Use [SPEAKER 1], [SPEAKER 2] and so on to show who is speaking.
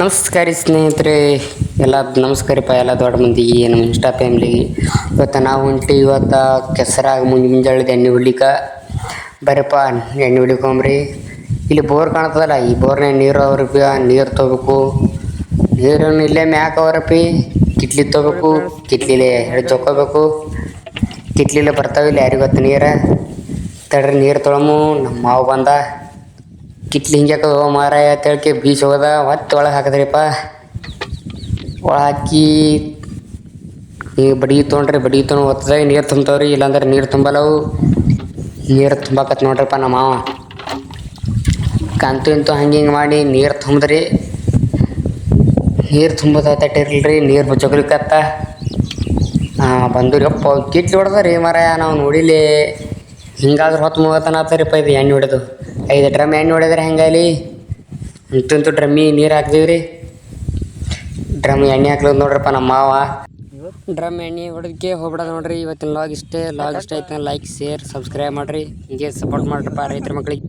[SPEAKER 1] ನಮಸ್ಕಾರ ಸ್ನೇಹಿತರೆ, ಎಲ್ಲ ನಮಸ್ಕಾರಪ್ಪ ಎಲ್ಲ ದೊಡ್ಡ ಮಂದಿಗೆ ನಮ್ಮ ಇನ್ಸ್ಟಾ ಫ್ಯಾಮ್ಲಿಗೆ ಇವತ್ತು ನಾವು ಹೊಂಟಿ ಇವತ್ತು ಕೆಸರಾಗ ಮುಂಜೆ ಮುಂಜಾಳಿದ ಎಣ್ಣೆ ಹೊಡ್ಲಿಕ್ಕೆ ಬರಪ್ಪ ಎಣ್ಣೆ ಹೊಡಿಕೊಂಬ್ರಿ. ಇಲ್ಲಿ ಬೋರ್ ಕಾಣ್ತದಲ್ಲ, ಈ ಬೋರ್ನಾಗ ನೀರು ಅವ್ರಪ್ಪ ನೀರು ತೊಗೋಬೇಕು ನೀರನ್ನು ಇಲ್ಲೇ ಮ್ಯಾಕ್ ಅವ್ರಪ್ಪಿ ಕಿಟ್ಲಿ ತೊಗೋಬೇಕು ಕಿಟ್ಲಿಲೆ ತೊಗೋಬೇಕು ಕಿಟ್ಲಿಲೆ ಬರ್ತಾವಿಲ್ಲ ಯಾರಿಗೆ ಗೊತ್ತು ನೀರು? ತಡ್ರಿ ನೀರು ತೊಳಮು, ನಮ್ಮ ಮಾವು ಬಂದ. ಕಿಟ್ಲಿ ಹಿಂಗ್ಯಾಕ ಮಾರಾಯ ಅಂತೇಳ್ಕೆ ಬೀಚ್ ಹೋದ ಮತ್ತೆ ಒಳಗೆ ಹಾಕದ್ರಿಪ್ಪ. ಒಳ ಹಾಕಿ ಈಗ ಬಡಿ ತೊಗೊಂಡ್ರಿ ಬಡಿ ತೊಗೊಂಡು ಒತ್ತದಾಗ ನೀರು ತುಂಬ್ತಾವ್ರಿ, ಇಲ್ಲಾಂದ್ರೆ ನೀರು ತುಂಬಲ್ಲವು. ನೀರು ತುಂಬಾಕತ್ ನೋಡ್ರಿಪ್ಪ ನಮ್ಮ ಮಾವ. ಕಂತು ಇಂತು ಹಂಗೆ ಹಿಂಗೆ ಮಾಡಿ ನೀರು ತುಂಬಿದ್ರಿ. ನೀರು ತುಂಬದ ತಟ್ಟಿರ್ಲಿ ನೀರು ಬಚ್ಚೋಗ್ಲಿಕ್ಕತ್ತ ಬಂದು ಅಪ್ಪ ಕಿಟ್ಲಿ ಹೊಡೆದ ರೀ ಮಾರಾಯ, ನಾವು ನೋಡಿಲಿ ಹಿಂಗಾದ್ರೆ ಹೊತ್ತು ಮೂವತ್ತನ ಆತಾರಿಪ್ಪ ಇದು ಎಣ್ಣೆ ಹೊಡೆದು. ಐದು ಡ್ರಮ್ ಎಣ್ಣೆ ಹೊಡೆದ್ರೆ ಹೆಂಗಲಿ? ಇಂತು ಇಂತು ಡ್ರಮ್ಮಿ ನೀರು ಹಾಕ್ತೀವಿ ರೀ ಡ್ರಮ್ ಎಣ್ಣೆ ಹಾಕ್ಲದ್ ನೋಡ್ರಪ್ಪ ನಮ್ಮ ಮಾವ. ಡ್ರಮ್ ಎಣ್ಣೆ ಹೊಡೆದಕ್ಕೆ ಹೋಗ್ಬಿಡೋದು ನೋಡ್ರಿ. ಇವತ್ತಿನ ಲಾಗ್ ಇಷ್ಟೇ. ಲಾಗ್ ಇಷ್ಟ ಆಯ್ತು ಲೈಕ್ ಶೇರ್ ಸಬ್ಸ್ಕ್ರೈಬ್ ಮಾಡಿರಿ. ಹಿಂಗೆ ಸಪೋರ್ಟ್ ಮಾಡ್ರಪ್ಪ ರೈತರ ಮಕ್ಕಳಿಗೆ